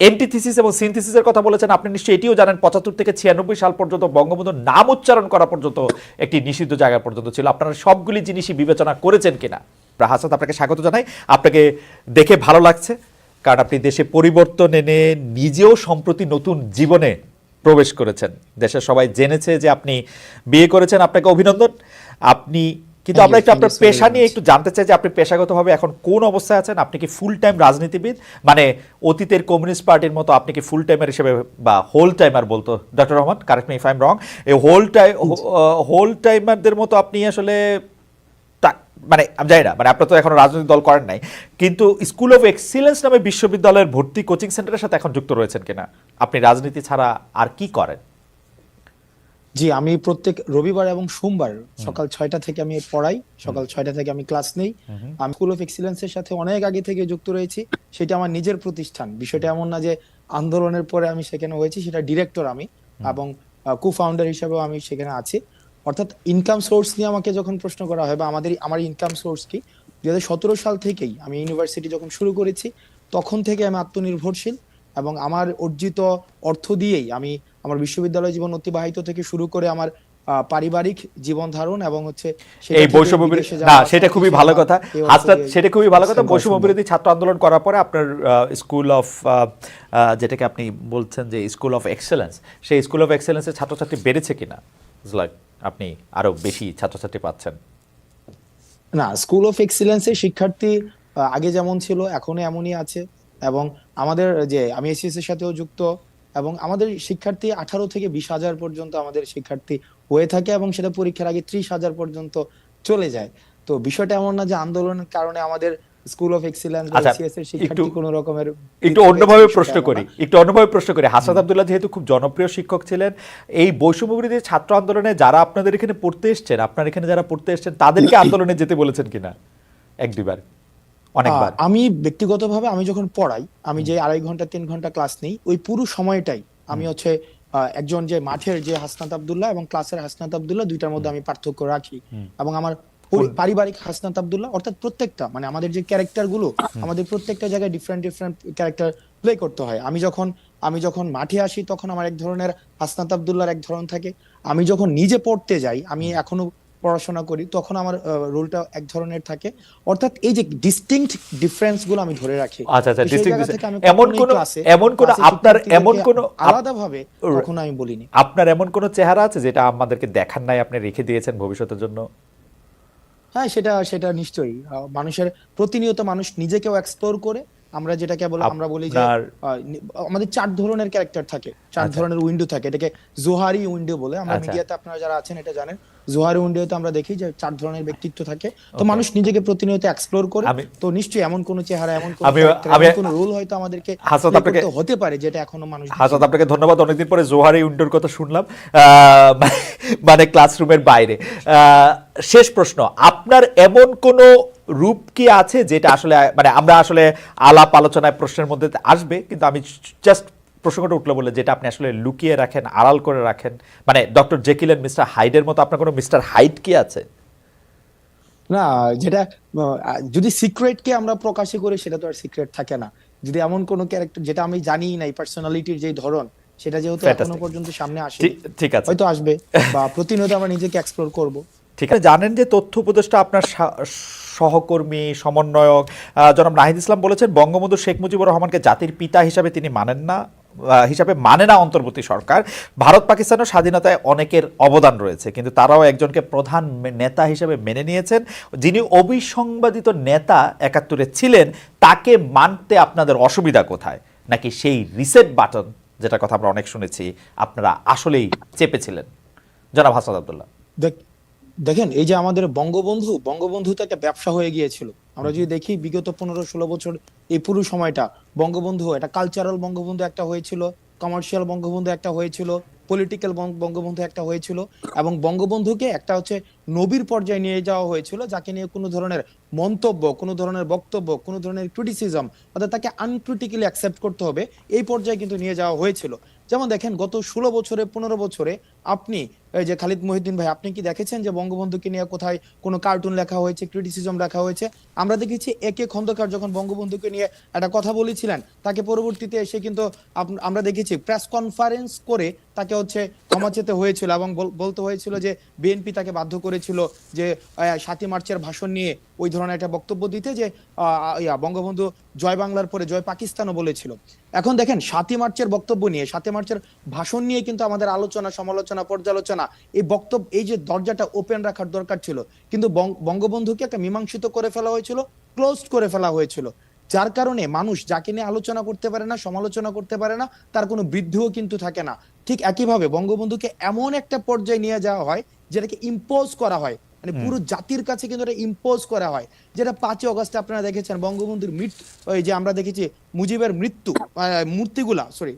Antithesis এবং সিনথিসিসের কথা বলেছেন। আপনি নিশ্চয়ই এটিও জানেন, পঁচাত্তর থেকে ছিয়ানব্বই সাল পর্যন্ত বঙ্গবন্ধুর নাম উচ্চারণ করা পর্যন্ত একটি নিষিদ্ধ জায়গা পর্যন্ত ছিল। আপনারা সবগুলি জিনিসই বিবেচনা করেছেন কিনা? হাসান আপনাকে স্বাগত জানাই। আপনাকে দেখে ভালো লাগছে, কারণ আপনি দেশে পরিবর্তন এনে নিজেও সম্প্রতি নতুন জীবনে প্রবেশ করেছেন। দেশের সবাই জেনেছে যে আপনি বিয়ে করেছেন। আপনাকে অভিনন্দন। আপনি কিন্তু আমরা একটু আপনার পেশা নিয়ে একটু জানতে চাই যে আপনি পেশাগতভাবে এখন কোন অবস্থায় আছেন? আপনি কি ফুল টাইম রাজনীতিবিদ? মানে অতীতের কমিউনিস্ট পার্টির মতো আপনি কি ফুল টাইমার হিসেবে বা হোল টাইমার বলতো? Doctor Rahman correct me if I am wrong এই হোল টাইম হোল টাইমারদের মতো আপনি আসলে মানে আমি জানি না মানে আপনার তো এখন রাজনৈতিক দল করেন নাই। কিন্তু স্কুল অফ এক্সিলেন্স নামে বিশ্ববিদ্যালয়ের ভর্তি কোচিং সেন্টারের সাথে এখন যুক্ত রয়েছেন কিনা? আপনি রাজনীতি ছাড়া আর কি করেন? জি আমি প্রত্যেক রবিবার এবং সোমবার সকাল ছয়টা থেকে আমি পড়াই সকাল ছয়টা থেকে আমি ক্লাস নেই। আমি স্কুল অফ এক্সিলেন্সের সাথে অনেক আগে থেকে যুক্ত রয়েছি সেটা আমার নিজের প্রতিষ্ঠান। বিষয়টা এমন না যে আন্দোলনের পরে আমি সেখানে হয়েছি সেটা ডিরেক্টর আমি এবং কো ফাউন্ডার হিসেবেও আমি সেখানে আছি। অর্থাৎ ইনকাম সোর্স নিয়ে আমাকে যখন প্রশ্ন করা হয় বা আমাদের আমার ইনকাম সোর্স কি দুই হাজার সতেরো সাল থেকেই আমি ইউনিভার্সিটি যখন শুরু করেছি তখন থেকে আমি আত্মনির্ভরশীল এবং আমার অর্জিত অর্থ দিয়েই আমি আমার বিশ্ববিদ্যালয় জীবন অতিবাহিত থেকে শুরু করে আমার পারিবারিক জীবন ধারণ এবং হচ্ছে এই থেকে বৈষম্য না সেটা খুবই ভালো কথা। হাসনাত সেটা খুবই ভালো কথা। ইসলাম বৈষম্য বিরোধী ছাত্র আন্দোলন করার পরে আপনার স্কুল অফ যেটাকে আপনি বলছেন যে স্কুল অফ এক্সেলেন্স সেই স্কুল অফ এক্সেলেন্সের ছাত্রছাত্রী বেড়েছে কিনা? লাইক আপনি আরও বেশি ছাত্রছাত্রী পাচ্ছেন। না স্কুল অফ এক্সিলেন্সের শিক্ষার্থী আগে যেমন ছিল এখনও এমনই আছে। এবং আমাদের যে আমি এসিএস এর সাথেও যুক্ত এবং আমাদের শিক্ষার্থী আঠারো থেকে বিশ হাজার পর্যন্ত আমাদের শিক্ষার্থী হয়ে থাকে এবং সেটা পরীক্ষার আগে ত্রিশ হাজার পর্যন্ত চলে যায়। তো বিষয়টা এমন না যে আন্দোলনের কারণে আমাদের স্কুল অফ এক্সিলেন্স বা আচ্ছা, এর শিক্ষার্থী একটু- কোনো রকমের একটু অন্যভাবে প্রশ্ন করি একটু অন্যভাবে প্রশ্ন করি। হাসান আব্দুল্লাহ যেহেতু খুব জনপ্রিয় শিক্ষক ছিলেন এই বৈষম্য বিরোধী ছাত্র আন্দোলনে যারা আপনাদের এখানে পড়তে এসছেন আপনার এখানে যারা পড়তে এসছেন তাদেরকে আন্দোলনে যেতে বলেছেন কিনা? এক দুইবার। অনেকবার। আমি ব্যক্তিগতভাবে আমি যখন পড়াই আমি যে আড়াই ঘণ্টা তিন ঘণ্টা ক্লাস নেই ওই পুরো সময়টাই আমি হচ্ছে একজন যে মাঠের যে হাসনাত আব্দুল্লাহ এবং ক্লাসের হাসনাত আব্দুল্লাহ দুইটার মধ্যে আমি পার্থক্য রাখি এবং আমার পরি- পারিবারিক হাসনাত আবদুল্লাহ অর্থাৎ প্রত্যেকটা মানে আমাদের যে ক্যারেক্টারগুলো আমাদের প্রত্যেকটা জায়গায় ডিফারেন্ট ডিফারেন্ট ক্যারেক্টার প্লে করতে হয়। আমি যখন আমি যখন মাঠে আসি তখন আমার এক ধরনের হাসনাত আব্দুল্লাহর এক ধরন থাকে। আমি যখন নিজে পড়তে যাই আমি এখনও পড়াশোনা করি তখন আমার রোলটা এক ধরনের থাকে। অর্থাৎ এই যে ডিস্টিংক্ট ডিফারেন্সগুলো আমি ধরে রাখি আচ্ছা, আচ্ছা, আমি এমন কোনো- এমন কোনো আপনার- এমন কোনো- আলাদাভাবে কখনো আমি বলিনি। আপনার এমন কোনো চেহারা আছে যেটা আমাদেরকে দেখার নাই আপনি রেখে দিয়েছেন ভবিষ্যতের জন্য? হ্যাঁ সেটা সেটা নিশ্চয়ই। মানুষের প্রতিনিয়ত মানুষ নিজেকেও এক্সপ্লোর করে আমরা যেটাকে বলে আমরা বলি যে আমাদের চার ধরনের ক্যারেক্টার থাকে। চার আচ্ছা। ধরনের উইন্ডো থাকে। এটাকে জোহারি উইন্ডো বলে। আমরা আচ্ছা। মিডিয়াতে আপনারা যারা আছেন এটা জানেন। জোহারি উইন্ডোতে আমরা দেখি যে চার ধরনের ব্যক্তিত্ব থাকে। তো মানুষ নিজেকে প্রতিনিয়ত এক্সপ্লোর করে। তো নিশ্চয়ই এমন কোন চেহারা এমন কোন কোন রোল হয়তো আমাদেরকে হতে পারে যেটা এখনও মানুষ হাসান আপনাকে ধন্যবাদ। অনেকদিন পরে জোহারি উইন্ডোর কথা শুনলাম। আহ, মানে ক্লাসরুমের বাইরে। আহ, শেষ প্রশ্ন। আপনার এমন কোন রূপ কি আছে যেটা আসলে মানে আমরা আসলে আলাপ আলোচনায় প্রশ্নের মধ্যে আসবে কিন্তু আমি জাস্ট প্রসঙ্গটা উঠল বলে যেটা আপনি আসলে লুকিয়ে রাখেন আড়াল করে রাখেন। মানে ডক্টর জেকিল এন্ড মিস্টার হাইডের মতো আপনার কোনো মিস্টার হাইড কি আছে? না যেটা যদি সিক্রেট কে আমরা প্রকাশই করি সেটা তো আর সিক্রেট থাকে না। যদি এমন কোন ক্যারেক্টার যেটা আমি জানি নাই পার্সোনালিটির যে ধরন সেটা যেহেতু এখনও পর্যন্ত সামনে আসে ঠিক- আছে। হয়তো আসবে বা প্রতিনিয়ত আমরা নিজেকে এক্সপ্লোর করব। ঠিক আছে জানেন যে তথ্য উপদেষ্টা আপনার সহকর্মী, সমন্বয়ক জনাব নাহিদ ইসলাম বলেছেন, বঙ্গবন্ধু শেখ মুজিবুর রহমানকে জাতির পিতা হিসাবে তিনি মানেন না হিসাবে মানে না অন্তর্বর্তী সরকার। ভারত পাকিস্তানের স্বাধীনতায় অনেকের অবদান রয়েছে, কিন্তু তারাও একজনকে প্রধান নেতা হিসেবে মেনে নিয়েছেন। যিনি অবিসংবাদিত নেতা একাত্তরে ছিলেন, তাকে মানতে আপনাদের অসুবিধা কোথায়? নাকি সেই রিসেট বাটন যেটা কথা আমরা অনেক শুনেছি, আপনারা আসলেই চেপেছিলেন? জনাব হাসান আবদুল্লাহ। দেখ- দেখেন, এই যে আমাদের বঙ্গবন্ধু বঙ্গবন্ধু তো একটা ব্যবসা হয়ে গিয়েছিল। আমরা যদি দেখি, বিগত পনেরো ষোলো বছর এই পুরো সময়টা বঙ্গবন্ধু এটা কালচারাল বঙ্গবন্ধু একটা হয়েছিল কমার্শিয়াল বঙ্গবন্ধু একটা হয়েছিল পলিটিক্যাল বঙ্গবন্ধু একটা হয়েছিল এবং বঙ্গবন্ধুকে একটা হচ্ছে নবীর পর্যায়ে নিয়ে যাওয়া হয়েছিল, যাকে নিয়ে কোনো ধরনের মন্তব্য, কোনো ধরনের বক্তব্য, কোনো ধরনের ক্রিটিসিজম অর্থাৎ তাকে আনক্রিটিক্যালি অ্যাকসেপ্ট করতে হবে, এই পর্যায়ে কিন্তু নিয়ে যাওয়া হয়েছিল। যেমন দেখেন, গত ষোলো বছরে, পনেরো বছরে আপনি যে খালিদ মহিউদ্দিন ভাই, আপনি কি দেখেছেন যে বঙ্গবন্ধুকে নিয়ে কোথায় কোনো কার্টুন লেখা হয়েছে ক্রিটিসিজম লেখা হয়েছে? আমরা দেখেছি একে খন্দকার যখন বঙ্গবন্ধুকে নিয়ে একটা কথা বলেছিলেন, তাকে পরবর্তীতে এসে কিন্তু আমরা দেখেছি প্রেস কনফারেন্স করে তাকে হচ্ছে ক্ষমা চেতে হয়েছিল এবং বল- বলতে হয়েছিল যে বিএনপি তাকে বাধ্য করেছিল যে সাতই মার্চের ভাষণ নিয়ে ওই ধরনের একটা বক্তব্য দিতে যে বঙ্গবন্ধু জয় বাংলার পরে জয় পাকিস্তানও বলেছিল। এখন দেখেন, সাতই মার্চের বক্তব্য নিয়ে, সাতই মার্চের ভাষণ নিয়ে কিন্তু আমাদের আলোচনা, সমালোচনা পর্যালোচনা এই বক্তব্য এই যে দরজাটা ওপেন রাখার দরকার ছিল কিন্তু বঙ্গবন্ধুকে একটা মীমাংসিত করে ফেলা হয়েছিল ক্লোজ করে ফেলা হয়েছিল। যার কারণে মানুষ যাকে নিয়ে আলোচনা করতে পারে না সমালোচনা করতে পারে না তার কোনো বৃদ্ধিও কিন্তু থাকে না। ঠিক একইভাবে বঙ্গবন্ধুকে এমন একটা পর্যায়ে নিয়ে যাওয়া হয় যেটাকে ইম্পোজ করা হয়। মানে পুরো জাতির কাছে কিন্তু এটা ইম্পোজ করা হয়। যেটা পাঁচই অগস্টে আপনারা দেখেছেন বঙ্গবন্ধুর মৃত্যু ওই যে আমরা দেখেছি মুজিবের মৃত্যু মূর্তিগুলা সরি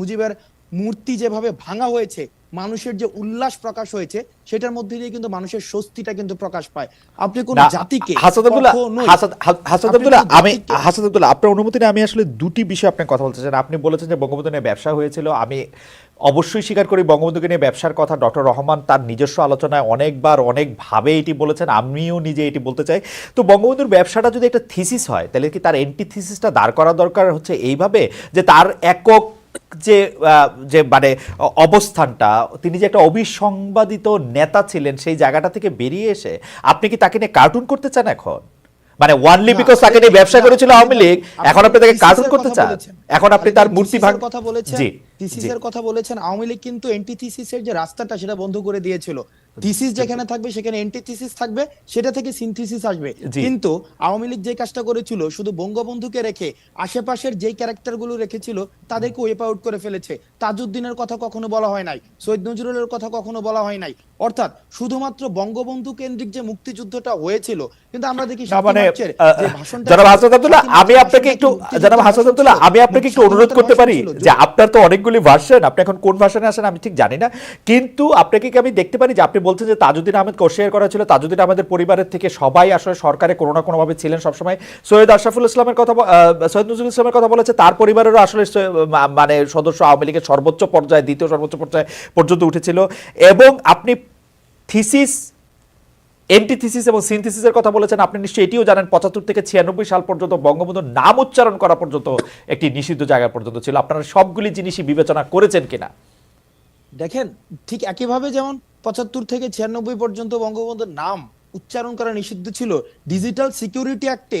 মুজিবের মূর্তি যেভাবে ভাঙা হয়েছে মানুষের যে উল্লাস প্রকাশ হয়েছে সেটার মধ্যে দিয়ে কিন্তু মানুষের স্বস্তিটা কিন্তু প্রকাশ পায়। আপনি কোন জাতিকে হাসান আব্দুল্লাহ কখনোই- হাসান- হা- হাসান আপনি আব্দুল্লাহ কোনো আমি আব্দুল্লাহ আপনার অনুমতি আমি আসলে দুটি বিষয় আপনি কথা বলতে আপনি বলেছেন যে বঙ্গবন্ধু নিয়ে ব্যবসা হয়েছিল। আমি অবশ্যই স্বীকার করি বঙ্গবন্ধুকে নিয়ে ব্যবসার কথা ডক্টর রহমান তার নিজস্ব আলোচনায় অনেকবার অনেকভাবে এটি বলেছেন। আমিও নিজে এটি বলতে চাই। তো বঙ্গবন্ধুর ব্যবসাটা যদি একটা থিসিস হয় তাহলে কি তার এন্টি থিসিসটা দাঁড় করা দরকার হচ্ছে এইভাবে? যে তার একক যে যে মানে অবস্থানটা তিনি যে একটা অবিসংবাদিত নেতা ছিলেন সেই জায়গাটা থেকে বেরিয়ে এসে আপনি কি তাকে নিয়ে কার্টুন করতে চান এখন? মানে ওয়ানলি বিকজ তাকে নিয়ে ব্যবসা করেছিল আওয়ামী লীগ এখন আপনি তাকে কার্টুন করতে চান। এখন আপনি তার মূর্তি ভাগ কথা বলেছেন। জি। থিসিস এর কথা বলেছেন আওয়ামী লীগ কিন্তু এন্টিথিসিসের যে রাস্তাটা সেটা বন্ধ করে দিয়েছিল। থিসিস যেখানে থাকবে সেখানে এন্টিথিসিস থাকবে সেটা থেকে সিনথিসিস আসবে। কিন্তু আওয়ামী লীগ যে কাজটা করেছিল শুধু বঙ্গবন্ধুকে রেখে আশেপাশের যেই ক্যারেক্টারগুলো রেখেছিল তাদেরকে ওয়েপ আউট করে ফেলেছে। তাজউদ্দিনের কথা কখনো বলা হয় নাই সৈয়দ নজরুলের কথা কখনো বলা হয় নাই। অর্থাৎ শুধুমাত্র বঙ্গবন্ধু কেন্দ্রিক যে মুক্তিযুদ্ধটা হয়েছিল কিন্তু আমরা দেখি মানে যে জনাব হাসান আব্দুল্লাহ আমি আপনাকে একটু জনাব হাসান আব্দুল্লাহ আমি আপনাকে একটু অনুরোধ করতে পারি যে আপনার তো অনেকগুলি ভার্সন আপনি এখন কোন ভার্সনে আসেন আমি ঠিক জানি না কিন্তু আপনাকে কি আমি দেখতে পারি যে আপনি বলছেন যে তাজউদ্দিন আহমেদ কোশেয়ার করা ছিল তাজউদ্দিন আহমেদের পরিবারের থেকে সবাই আসলে সরকারে কোনো না কোনোভাবে ছিলেন সবসময়। সৈয়দ আশরাফুল ইসলামের কথা সৈয়দ নজরুল ইসলামের কথা বলেছে, তার পরিবারেরও আসলে মানে সদস্য আওয়ামী লীগের সর্বোচ্চ পর্যায়ে, দ্বিতীয় সর্বোচ্চ পর্যায়ে পর্যন্ত উঠেছিল। এবং আপনি থিসিস, এন্টিথিসিস এবং সিনথিসিসের কথা বলেছেন, আপনি নিশ্চয়ই এটিও জানেন, পঁচাত্তর থেকে ছিয়ানব্বই সাল পর্যন্ত বঙ্গবন্ধুর নাম উচ্চারণ করা পর্যন্ত একটি নিষিদ্ধ জায়গা পর্যন্ত ছিল। আপনারা সবগুলি জিনিসই বিবেচনা করেছেন কিনা? দেখেন, ঠিক একইভাবে যেমন পঁচাত্তর থেকে ছিয়ানব্বই পর্যন্ত বঙ্গবন্ধুর নাম উচ্চারণ করা নিষিদ্ধ ছিল। ডিজিটাল সিকিউরিটি অ্যাক্টে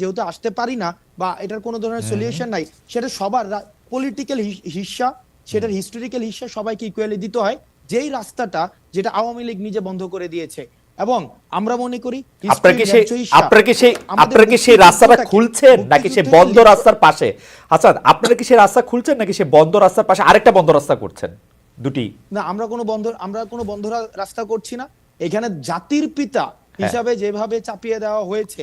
যেহেতু আসতে পারি না বা এটার কোনো ধরনের সলিউশন নাই সেটা সবার পলিটিক্যাল হিস্সা সেটার হিস্টোরিক্যাল হিস্সা সবাইকে ইকুয়ালি দিতে হয়। যেই রাস্তাটা যেটা আওয়ামী লীগ নিজে বন্ধ করে দিয়েছে। এবং আমরা মনে করি আপনারা কি সেই আপনারা কি সেই রাস্তাটা খুলছেন নাকি মুক্তিযুদ্ধকে বন্ধ রাস্তার পাশে? আচ্ছা আপনারা কি সেই রাস্তা খুলছেন নাকি সেই বন্ধ রাস্তার পাশে আরেকটা বন্ধ রাস্তা করছেন? দুটি। না আমরা কোনো বন্ধ আমরা কোনো বন্ধ রাস্তা করছি না। এখানে জাতির পিতা হিসাবে যেভাবে চাপিয়ে দেওয়া হয়েছে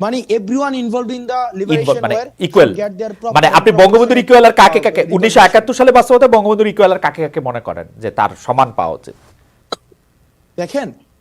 মানে everyone involved in the liberation মানে ইকুয়াল মানে আপনি বঙ্গবন্ধুর ইকুয়াল আর কাকে কাকে উনিশশো একাত্তর সালে বাস্তবতা বঙ্গবন্ধুর ইকুয়াল আর কাকে কাকে মনে করেন? যে তার সমান পাওয়া উচিত। দেখেন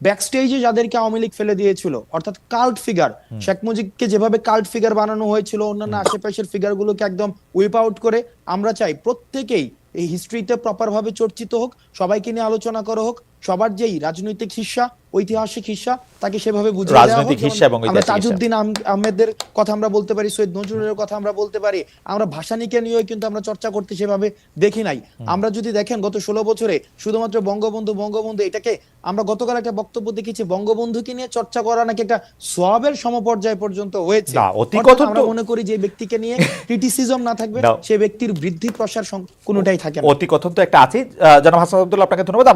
ব্যাকস্টেজে যাদেরকে আওয়ামী লীগ ফেলে দিয়েছিল অর্থাৎ কাল্ট ফিগার শেখ মুজিবকে যেভাবে কাল্ট ফিগার বানানো হয়েছিল অন্যান্য আশেপাশের ফিগার গুলোকে একদম উইপ আউট করে আমরা চাই প্রত্যেকেই এই হিস্ট্রিতে প্রপার ভাবে চর্চিত হোক সবাইকে নিয়ে আলোচনা করা হোক সবার যেই রাজনৈতিক হিস্সা ঐতিহাসিক হিস্সা তাকে সেভাবে বুঝিয়ে রাজনৈতিক হিস্সা এবং আমরা। তাজউদ্দিন আহমেদের কথা আমরা বলতে পারি সৈয়দ নজরুলের কথা আমরা বলতে পারি। আমরা ভাষানীকে নিয়েও কিন্তু আমরা চর্চা করতে সেভাবে দেখি নাই। আমরা যদি দেখেন গত ষোলো বছরে শুধুমাত্র বঙ্গবন্ধু বঙ্গবন্ধু এটাকে আমরা গতকাল একটা বক্তব্য দেখেছি বঙ্গবন্ধুকে নিয়ে চর্চা করা নাকি একটা সবের সমপর্যায় পর্যন্ত হয়েছে। আমরা মনে করি যে ব্যক্তিকে নিয়ে ক্রিটিসিজম না থাকবে না। সে ব্যক্তির বৃদ্ধি প্রসার কোনোটাই থাকে না। অতি কথন তো একটা আছে। জনাব হাসান আব্দুল্লাহ আপনাকে ধন্যবাদ।